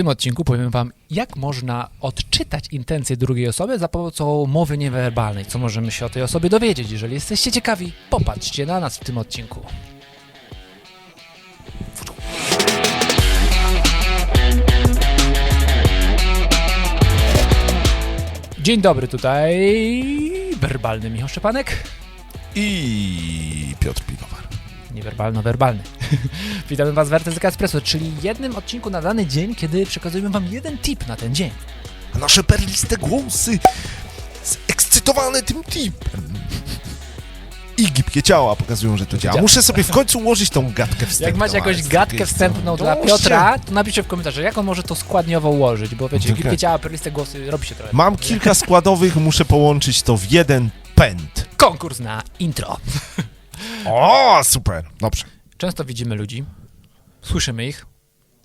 tym odcinku powiem wam, jak można odczytać intencje drugiej osoby za pomocą mowy niewerbalnej, co możemy się o tej osobie dowiedzieć. Jeżeli jesteście ciekawi, popatrzcie na nas w tym odcinku. Dzień dobry, tutaj werbalny Michał Szczepanek. I Piotr Piwowar. Niewerbalno-werbalny. Witamy Was w RTZK Espresso, czyli jednym odcinku na dany dzień, kiedy przekazujemy Wam jeden tip na ten dzień. A nasze perliste głosy zekscytowane tym tipem. I gibkie ciała pokazują, że to działa. Muszę sobie w końcu ułożyć tą gadkę wstępną. Jak macie jakąś gadkę wstępną dla Piotra, to napiszcie w komentarzach, jak on może to składniowo ułożyć, bo wiecie, Okej. gibkie ciała, perliste głosy, robi się trochę. Mam kilka składowych, muszę połączyć to w jeden pęd. Konkurs na intro. O, super. Dobrze. Często widzimy ludzi, słyszymy ich,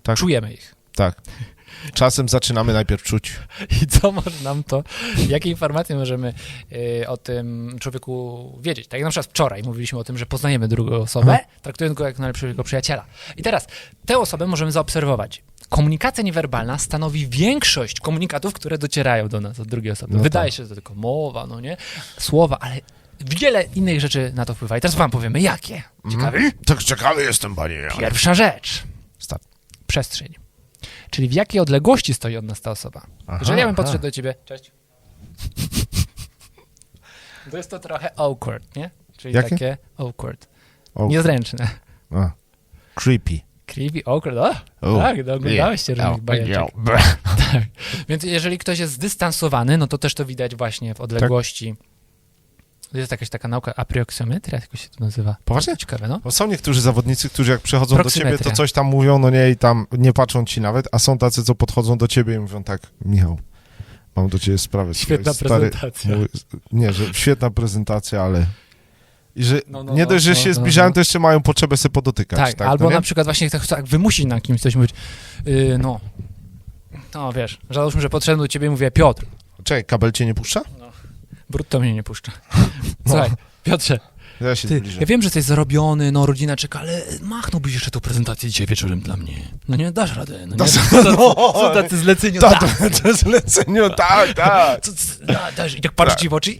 Tak. czujemy ich. Tak. Czasem zaczynamy najpierw czuć. I co może nam to, jakie informacje możemy y, o tym człowieku wiedzieć? Tak jak na przykład wczoraj mówiliśmy o tym, że poznajemy drugą osobę, Aha. traktując go jak najlepszego przyjaciela. I teraz tę osobę możemy zaobserwować. Komunikacja niewerbalna stanowi większość komunikatów, które docierają do nas od drugiej osoby. No Wydaje tak. się, że to tylko mowa, no nie? Słowa, ale wiele innych rzeczy na to wpływa. I teraz wam powiemy, jakie. Ciekawy? Tak ciekawy jestem, panie. Pierwsza rzecz. Start. Przestrzeń. Czyli w jakiej odległości stoi od nas ta osoba. Aha, Jeżeli ja bym aha. podszedł do ciebie. Cześć. To jest to trochę awkward, nie? Czyli Jakie? takie awkward. O, Niezręczne. a. Creepy. Creepy, awkward, o! O, tak, no, oglądałeś się różnych bajeczek. Tak. Więc jeżeli ktoś jest zdystansowany, no to też to widać właśnie w odległości. To jest jakaś taka nauka aproksyometria, jak się to nazywa. Poważnie? Ciekawe, no. Bo są niektórzy zawodnicy, którzy jak przychodzą do ciebie, to coś tam mówią, no nie, i tam nie patrzą ci nawet, a są tacy, co podchodzą do ciebie i mówią tak, Michał, mam do ciebie sprawę. Świetna Stary, prezentacja. Mówi, nie, że świetna prezentacja, ale... I że No, no, nie no, dość, że no, się no, zbliżają, no. to jeszcze mają potrzebę sobie podotykać. Tak, Tak, albo no na przykład właśnie tak, tak wymusić na kimś coś mówić, yy, no, no wiesz, załóżmy, że podszedłem do ciebie i mówię, Piotr, Czekaj, kabel cię nie puszcza? brutto mnie nie puszcza. Słuchaj, Piotrze, Ja się ty, zbliżę. ja wiem, że jesteś zarobiony, no rodzina czeka, ale machnąłbyś jeszcze tą prezentację dzisiaj wieczorem dla mnie. No nie, dasz radę, no nie? Są no, Są tacy zleceni, To, tak. to, zlecenie, tak, tak. Co- co- da- dasz- I tak patrzy Tak. ci w oczy,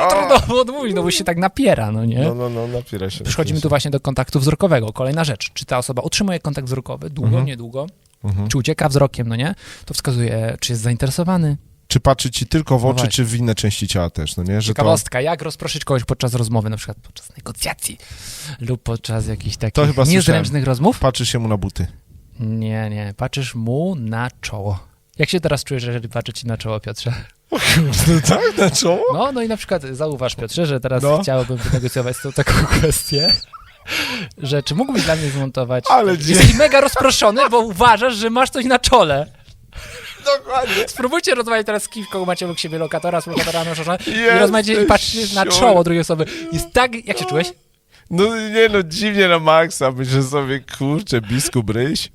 o, trudno odmówić, no bo się tak napiera, no nie? No, no, no, napiera się. Przechodzimy tu właśnie do kontaktu wzrokowego. Kolejna rzecz. Czy ta osoba utrzymuje kontakt wzrokowy długo, Mhm. niedługo? Mhm. Czy ucieka wzrokiem, no nie? To wskazuje, czy jest zainteresowany. Czy patrzy ci tylko w No oczy, właśnie. czy w inne części ciała też, no nie? Że to... Ciekawostka, jak rozproszyć kogoś podczas rozmowy, na przykład podczas negocjacji lub podczas jakichś takich To chyba niezręcznych rozmów? Patrzy się mu na buty. Nie, nie, patrzysz mu na czoło. Jak się teraz czujesz, jeżeli patrzy ci na czoło, Piotrze? tak, na czoło? No, no i na przykład zauważ, Piotrze, że teraz No. chciałbym wynegocjować z tą taką kwestię, że czy mógłbyś dla mnie zmontować... Ale Jesteś mega rozproszony, bo uważasz, że masz coś na czole. Dokładnie. Spróbujcie rozmawiać teraz z kim, kogo macie obok siebie lokatora, z lokatora na szorze, i rozmawiacie i patrzycie na czoło drugiej osoby. Jest tak... Jak się czułeś? No nie no, dziwnie na maksa, myślę sobie, kurczę, biskup ryś.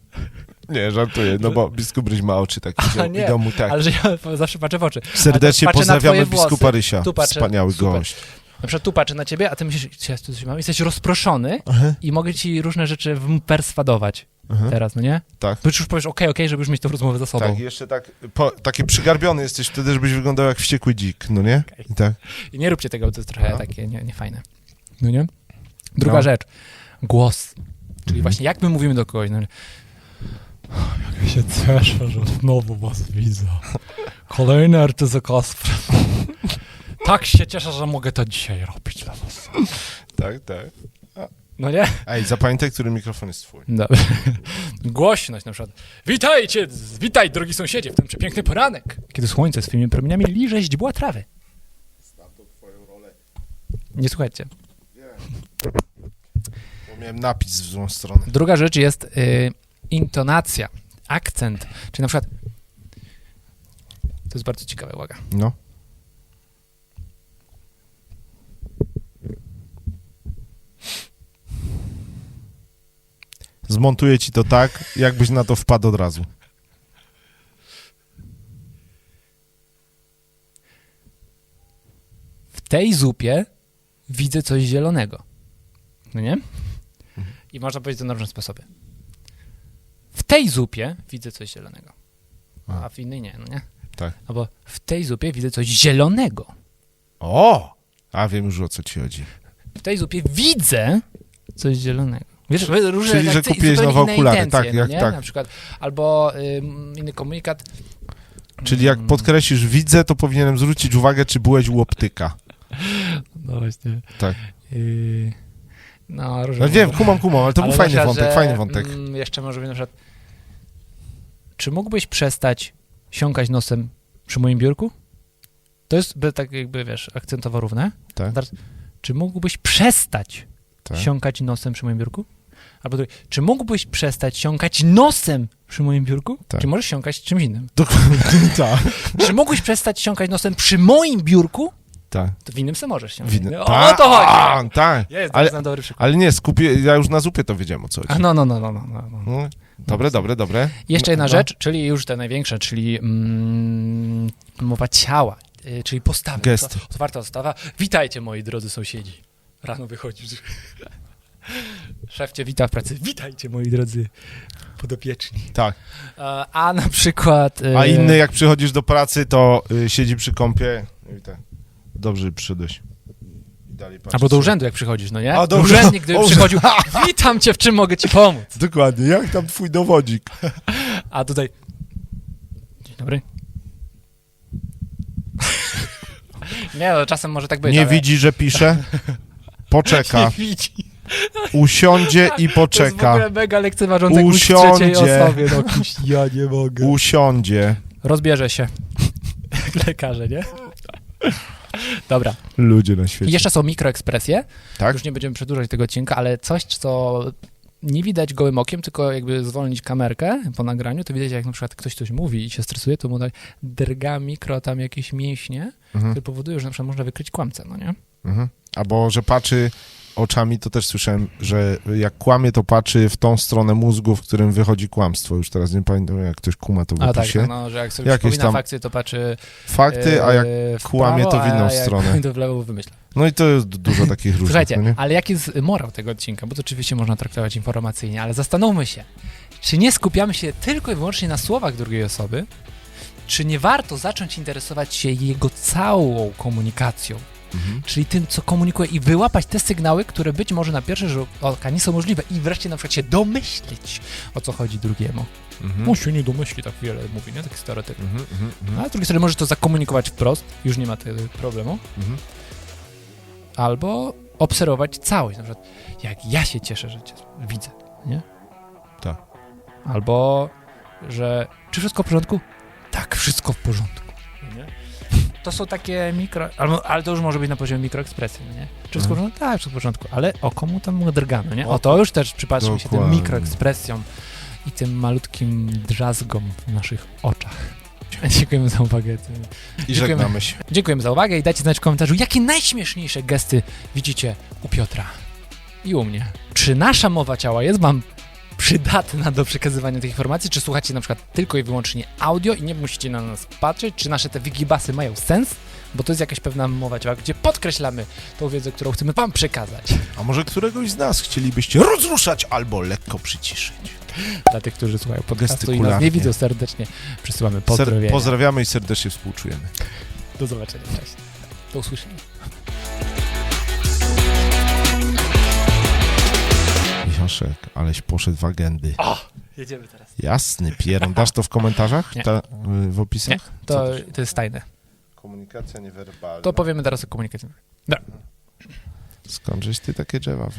Nie, żartuję, no bo biskup ryś ma oczy takie, Aha, że nie, idą mu tak. Ale że ja zawsze patrzę w oczy. Serdecznie patrzę pozdrawiamy biskupa. Rysia, Tu patrzę, wspaniały super. gość. Na przykład tu patrzę na ciebie, a ty myślisz, czy ja tu coś mam? Jesteś rozproszony Aha, i mogę ci różne rzeczy perswadować aha. teraz, no nie? Tak. Bo już powiesz, okej, okej, żeby już mieć tę rozmowę za sobą. Tak, i jeszcze tak, po, taki przygarbiony jesteś wtedy, żebyś wyglądał jak wściekły dzik, no nie? Okej. I tak. I nie róbcie tego, bo to jest trochę No. takie nie- niefajne. No nie? Druga No. rzecz. Głos. Czyli Mhm. właśnie jak my mówimy do kogoś. No, jak ja się cieszę, że znowu was widzę. Kolejny RTZK Tak się cieszę, że mogę to dzisiaj robić dla was. Tak, tak. No nie? Ej, zapamiętaj, który mikrofon jest twój. Dobrze. Głośność na przykład. Witajcie, witaj drogi sąsiedzie w ten przepiękny poranek, kiedy słońce swoimi promieniami liże źdźbła trawy. Nie słuchajcie. Bo miałem napis w złą stronę. Druga rzecz jest y, intonacja, akcent, czyli na przykład to jest bardzo ciekawa uwaga. No. Zmontuję ci to tak, jakbyś na to wpadł od razu. W tej zupie widzę coś zielonego. No nie? I można powiedzieć to na różne sposoby. W tej zupie widzę coś zielonego. A. a w innej nie, no nie? Tak. Albo w tej zupie widzę coś zielonego. O! A wiem już o co ci chodzi. W tej zupie widzę coś zielonego. Wiesz, różne Czyli, że kupiłeś nowe okulary, intencje, tak, no jak tak. Na przykład, albo ym, inny komunikat. Czyli jak Mm, podkreślisz widzę, to powinienem zwrócić uwagę, czy byłeś u optyka. No właśnie. Tak. Yy, no, różne No wiem, kumam, kumam, ale to Ale był fajny przykład, wątek, że, fajny wątek. Mm, jeszcze może być na przykład. Czy mógłbyś przestać siąkać nosem przy moim biurku? To jest by tak jakby, wiesz, akcentowo równe. Tak. Teraz, Czy mógłbyś przestać Tak. siąkać nosem przy moim biurku? Albo drugie, czy mógłbyś przestać siąkać nosem przy moim biurku? Tak. Czy możesz siąkać czymś innym? Dokładnie, tak. czy mógłbyś przestać siąkać nosem przy moim biurku? Tak. To w innym se możesz siąkać. Winny. O, Ta- o to chodzi. Tak. Ja Ale, dobry przykład. ale nie, skupię, ja już na zupie to wiedziałem o co chodzi. A no, no, no, no, no, no. no. No, Dobre, dobre, dobre. Jeszcze jedna No. rzecz, czyli już te największe, czyli mm, mowa ciała, y, czyli postawy. Gesty. To, otwarta postawa. Witajcie, moi drodzy sąsiedzi. Rano wychodzisz. Szef cię wita w pracy. Witajcie, moi drodzy podopieczni. Tak. E, A na przykład... e, A inny, jak przychodzisz do pracy, to y, siedzi przy kąpie i tak. Dobrze przyszedłeś. Albo do urzędu, jak przychodzisz, no nie? A, do. Urzędnik, gdyby przychodził, witam cię, w czym mogę ci pomóc? Dokładnie, jak tam twój dowodzik? A tutaj... Dzień dobry. Nie, no czasem może tak być, Nie ale... widzi, że pisze? Poczeka. Nie widzi. Usiądzie i To jest w poczeka. ogóle mega lekceważące Usiądzie. Osobie. No, ja nie mogę. Usiądzie. Rozbierze się. Jak lekarze, nie? Dobra. Ludzie na świecie. jeszcze są mikroekspresje. Tak? Już nie będziemy przedłużać tego odcinka, ale coś, co nie widać gołym okiem, tylko jakby zwolnić kamerkę po nagraniu, to widać, jak na przykład ktoś coś mówi i się stresuje, to mu tak drga mikro tam jakieś mięśnie, Mhm. które powodują, że na przykład można wykryć kłamcę, no nie? Mhm. Albo, że patrzy oczami, to też słyszałem, że jak kłamie, to patrzy w tą stronę mózgu, w którym wychodzi kłamstwo. Już teraz nie pamiętam, jak ktoś kuma to w A tak, opisie. no, no, że jak sobie Jakieś przypomina tam fakty, to patrzy Fakty, a jak... e, kłamie, to w inną stronę. to w lewo wymyśla. No i to jest dużo takich różnych, Słuchajcie, no ale jaki jest morał tego odcinka? Bo to oczywiście można traktować informacyjnie, ale zastanówmy się, czy nie skupiamy się tylko i wyłącznie na słowach drugiej osoby, czy nie warto zacząć interesować się jego całą komunikacją, Mhm. czyli tym, co komunikuje i wyłapać te sygnały, które być może na pierwszy rzut oka nie są możliwe i wreszcie na przykład się domyślić, o co chodzi drugiemu. Mhm. On się nie domyśli, tak wiele mówi, nie? Taki stereotyp. Mhm, mhm, mhm. A z drugiej strony możesz to zakomunikować wprost, już nie ma tego problemu. Mhm. albo obserwować całość. Na przykład, jak ja się cieszę, że cię widzę, nie? Tak. Albo, że czy wszystko w porządku? Tak, wszystko w porządku. Nie? To są takie mikro, albo, ale to już może być na poziomie mikroekspresji, no nie? Czy w porządku? Tak, w porządku. Ale o komu tam drgamy, nie? O to już też przypatrzmy się tym mikroekspresjom i tym malutkim drzazgom w naszych oczach. Dziękujemy za uwagę. I Dziękujemy. żegnamy się. Dziękujemy za uwagę i dajcie znać w komentarzu, jakie najśmieszniejsze gesty widzicie u Piotra i u mnie. Czy nasza mowa ciała jest wam przydatna do przekazywania tych informacji, czy słuchacie na przykład tylko i wyłącznie audio i nie musicie na nas patrzeć, czy nasze te wigibasy mają sens, bo to jest jakaś pewna mowa ciała, gdzie podkreślamy tą wiedzę, którą chcemy wam przekazać. A może któregoś z nas chcielibyście rozruszać albo lekko przyciszyć? Dla tych, którzy słuchają podcastu i nas nie widzą serdecznie, przesyłamy Ser- pozdrowienia. pozdrawiamy i serdecznie współczujemy. Do zobaczenia, cześć. Do usłyszenia. Michaszek, aleś poszedł w agendy. O, jedziemy teraz. Jasny pieron. Dasz to w komentarzach? Nie. Ta, y, w opisach? Nie, to, to- jest tajne. Komunikacja niewerbalna. To powiemy teraz o komunikacji. Skądżeś ty takie drzewa?